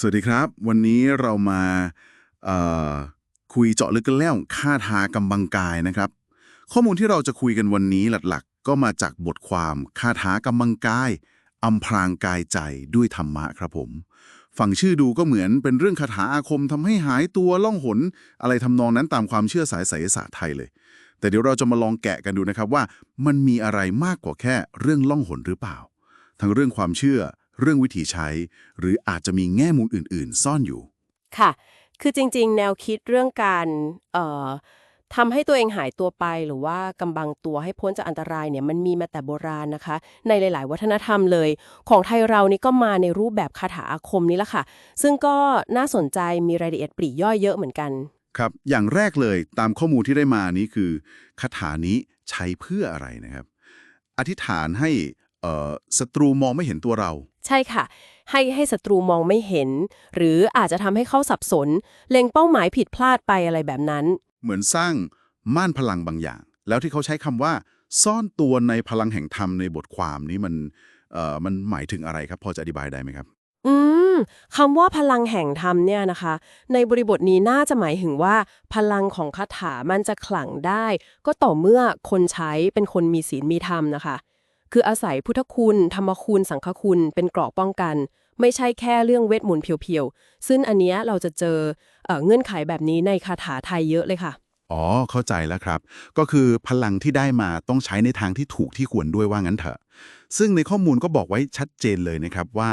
สวัสดีครับ วันนี้เรามาคุยเจาะลึกกันแล้วค่าถากำบังกายนะครับ ข้อมูลที่เราจะคุยกันวันนี้หลักๆ ก็มาจากบทความค่าถากำบังกายอำพรางกายใจด้วยธรรมะครับผมฟังชื่อดูก็เหมือนเป็นเรื่องคาถาอาคมทำให้หายตัวล่องหน อะไรทำนองนั้นตามความเชื่อสายไสยศาสตร์ไทยเลย แต่เดี๋ยวเราจะมาลองแกะกันดูนะครับว่ามันมีอะไรมากกว่าแค่เรื่องล่องหนหรือเปล่า ทั้งเรื่องความเชื่อ เรื่องวิธีใช้ หรืออาจจะมีแง่มุมอื่น ๆ ซ่อนอยู่ ค่ะ คือจริง ๆ แนวคิดเรื่องการเอ่อทำให้ตัวเองหายตัวไปหรือว่ากำบังตัวให้พ้นจากอันตรายเนี่ยมันมีมาแต่โบราณนะคะ ในหลาย ๆ วัฒนธรรมเลย ของไทยเรานี่ก็มาในรูปแบบคาถาอาคมนี่แหละค่ะ ซึ่งก็น่าสนใจมีรายละเอียดปลีกย่อยเยอะเหมือนกัน ครับ อย่างแรกเลยตามข้อมูลที่ได้มานี้คือคาถานี้ใช้เพื่ออะไรนะครับ อธิษฐานให้เอ่อ ศัตรูมองไม่เห็นตัวเรา ใช่ค่ะ ให้ให้ศัตรูมองไม่เห็น หรืออาจจะทำให้เขาสับสน เล็งเป้าหมายผิดพลาดไปอะไรแบบนั้น เหมือนสร้างม่านพลังบางอย่าง แล้วที่เขาใช้คำว่า ซ่อนตัวในพลังแห่งธรรมในบทความนี้มันเอ่อมันหมายถึงอะไรครับพอจะอธิบายได้ไหมครับ อืมคำว่าพลังแห่งธรรมเนี่ยนะคะ ในบริบทนี้น่าจะหมายถึงว่า พลังของคาถามันจะขลังได้ ก็ต่อเมื่อคนใช้เป็นคนมีศีลมีธรรมนะคะ คืออาศัยพุทธคุณ ธรรมคุณ สังฆคุณเป็นเกราะป้องกัน ไม่ใช่แค่เรื่องเวทมนต์เพียวๆ ซึ่งอันเนี้ยเราจะเจอเอ่อเงื่อนไขแบบนี้ในคาถาไทยเยอะเลยค่ะ อ๋อ เข้าใจแล้วครับ ก็คือพลังที่ได้มาต้องใช้ในทางที่ถูกที่ควรด้วยว่างั้นเถอะ ซึ่งในข้อมูลก็บอกไว้ชัดเจนเลยนะครับว่า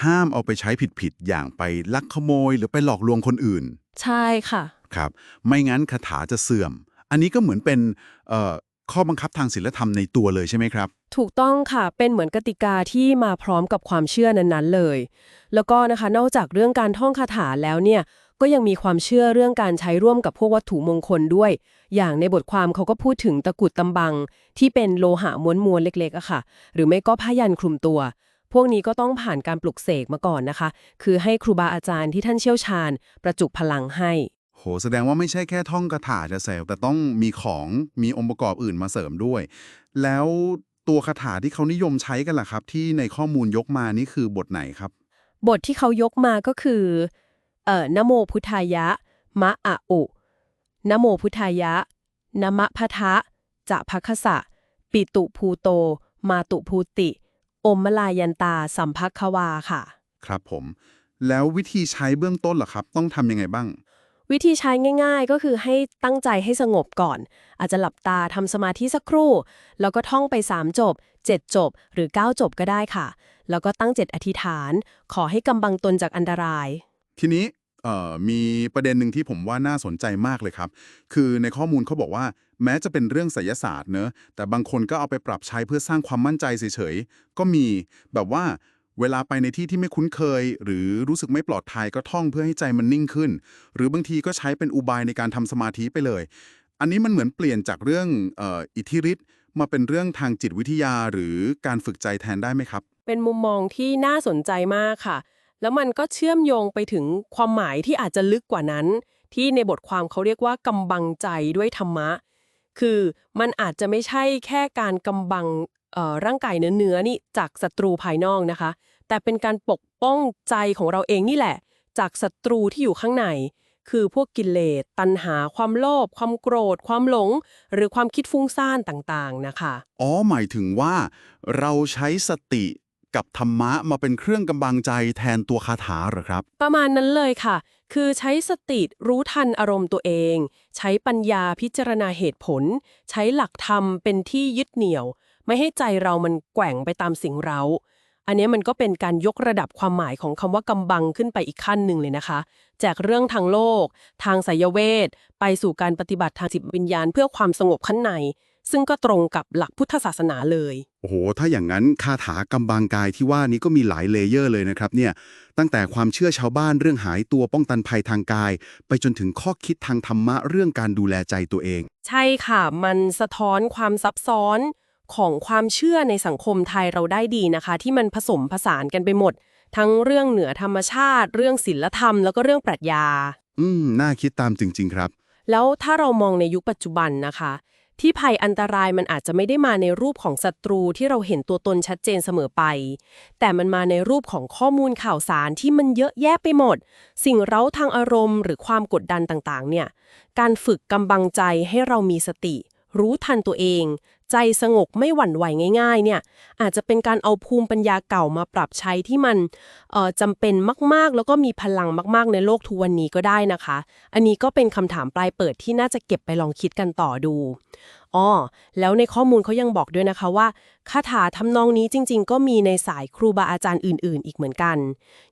ห้ามเอาไปใช้ผิดๆอย่างไปลักขโมย หรือไปหลอกลวงคนอื่น ใช่ค่ะ ครับ ไม่งั้นคาถาจะเสื่อม อันนี้ก็เหมือนเป็นเอ่อ ข้อบังคับทางศีลธรรมในตัวเลยใช่ไหมครับ ถูกต้องค่ะ เป็นเหมือนกติกาที่มาพร้อมกับความเชื่อนั้นๆเลย แล้วก็นะคะ นอกจากเรื่องการท่องคาถาแล้วเนี่ย ก็ยังมีความเชื่อเรื่องการใช้ร่วมกับพวกวัตถุมงคลด้วย อย่างในบทความเขาก็พูดถึงตะกุดตำบัง ที่เป็นโลหะม้วนๆเล็กๆอะค่ะ หรือไม่ก็ผ้ายันคลุมตัว พวกนี้ก็ต้องผ่านการปลุกเสกมาก่อนนะคะ คือให้ครูบาอาจารย์ที่ท่านเชี่ยวชาญ ประจุพลังให้ โห แสดงว่าไม่ใช่แค่ท่องคาถาจะเซลแต่ต้องมีของมีองค์ประกอบอื่นมาเสริมด้วย แล้วตัวคาถาที่เขานิยมใช้กันล่ะครับ ที่ในข้อมูลยกมานี่คือบทไหนครับ บทที่เขายกมาก็คือเอ่อนะโมพุทธายะ มะอะอุนะโมพุทธายะนะมะพะทะจะภคสะ ปิตุภูโต มาตุภูติ อมมลายันตา สัมภัควาค่ะ ครับผม แล้ววิธีใช้เบื้องต้นล่ะครับ ต้องทำยังไงบ้าง วิธีใช้ง่าย ๆ ก็คือให้ตั้งใจให้สงบก่อน อาจจะหลับตาทำสมาธิสักครู่ แล้วก็ท่องไป 3 จบ 7 จบ หรือ 9 จบก็ได้ค่ะ แล้วก็ตั้งเจตอธิษฐาน ขอให้กำบังตนจากอันตราย ทีนี้มีประเด็นหนึ่งที่ผมว่าน่าสนใจมากเลยครับ คือในข้อมูลเขาบอกว่า แม้จะเป็นเรื่องไสยศาสตร์เนอะแต่บางคนก็เอาไปปรับใช้เพื่อสร้างความมั่นใจเฉยๆก็มีแบบว่า เวลาไปในที่ที่ไม่คุ้นเคย หรือรู้สึกไม่ปลอดภัยก็ท่องเพื่อให้ใจมันนิ่งขึ้น หรือบางทีก็ใช้เป็นอุบายในการทำสมาธิไปเลย อันนี้มันเหมือนเปลี่ยนจากเรื่องอออิทธิฤทธิ์มาเป็นเรื่องทางจิตวิทยาหรือการฝึกใจแทนได้ไหมครับ เป็นมุมมองที่น่าสนใจมากค่ะ แล้วมันก็เชื่อมโยงไปถึงความหมายที่อาจจะลึกกว่านั้น ที่ในบทความเขาเรียกว่ากำบังใจด้วยธรรมะ คือมันอาจจะไม่ใช่แค่การกำบัง ร่างกายเนื้อๆนี่จากศัตรูภายนอกนะคะ แต่เป็นการปกป้องใจของเราเองนี่แหละ จากศัตรูที่อยู่ข้างใน คือพวกกิเลสตัณหา ความโลภความโกรธ ความหลง หรือความคิดฟุ้งซ่านต่างๆนะคะอ๋อหมายถึงว่า เราใช้สติกับธรรมะมาเป็นเครื่องกำบังใจแทนตัวคาถาเหรอครับ ประมาณนั้นเลยค่ะ คือใช้สติรู้ทันอารมณ์ตัวเอง ใช้ปัญญาพิจารณาเหตุผล ใช้หลักธรรมเป็นที่ยึดเหนี่ยว ไม่ให้ใจเรามันแกว่งไปตามสิ่งเร้าอันนี้มันก็เป็นการยกระดับความหมายของคำว่ากำบังขึ้นไปอีกขั้นหนึ่งเลยนะคะ จากเรื่องทางโลก ทางไสยเวท ไปสู่การปฏิบัติทางจิตวิญญาณ เพื่อความสงบข้างใน ซึ่งก็ตรงกับหลักพุทธศาสนาเลย โอ้โห ถ้าอย่างนั้นคาถากำบังกายที่ว่านี้ก็มีหลายเลเยอร์เลยนะครับเนี่ย ตั้งแต่ความเชื่อชาวบ้านเรื่องหายตัวป้องกันภัยทางกาย ไปจนถึงข้อคิดทางธรรมะเรื่องการดูแลใจตัวเอง ใช่ค่ะ มันสะท้อนความซับซ้อน ของความเชื่อในสังคมไทยเราได้ดีนะคะ ที่มันผสมผสานกันไปหมด ทั้งเรื่องเหนือธรรมชาติ เรื่องศิลธรรม แล้วก็เรื่องปรัชญา อืม น่าคิดตามจริง ๆ ครับ แล้วถ้าเรามองในยุคปัจจุบันนะคะ ที่ภัยอันตรายมันอาจจะไม่ได้มาในรูปของศัตรูที่เราเห็นตัวตนชัดเจนเสมอไป แต่มันมาในรูปของข้อมูลข่าวสารที่มันเยอะแยะไปหมด สิ่งเร้าทางอารมณ์หรือความกดดันต่างๆ เนี่ย การฝึกกำบังใจให้เรามีสติรู้ทันตัวเอง ใจสงบไม่หวั่นไหวง่ายๆ เนี่ย อาจจะเป็นการเอาภูมิปัญญาเก่ามาปรับใช้ที่มันเอ่อจำเป็นมากๆ แล้วก็มีพลังมากๆ ในโลกทุกวันนี้ก็ได้นะคะ อันนี้ก็เป็นคำถามปลายเปิดที่น่าจะเก็บไปลองคิดกันต่อดูอ๋อแล้วในข้อมูลเขายังบอกด้วยนะคะว่าคาถาทำนองนี้จริง ๆ ก็มีในสายครูบาอาจารย์อื่น ๆ อีกเหมือนกัน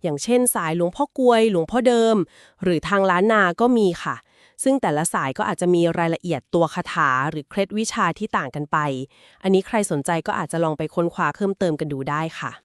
อย่างเช่น สายหลวงพ่อกลวย หลวงพ่อเดิม หรือทางล้านนาก็มีค่ะ ซึ่งแต่ละสายก็อาจจะมีรายละเอียดตัวคาถาหรือเคล็ดวิชาที่ต่างกันไป อันนี้ใครสนใจก็อาจจะลองไปค้นคว้าเพิ่มเติมกันดูได้ค่ะ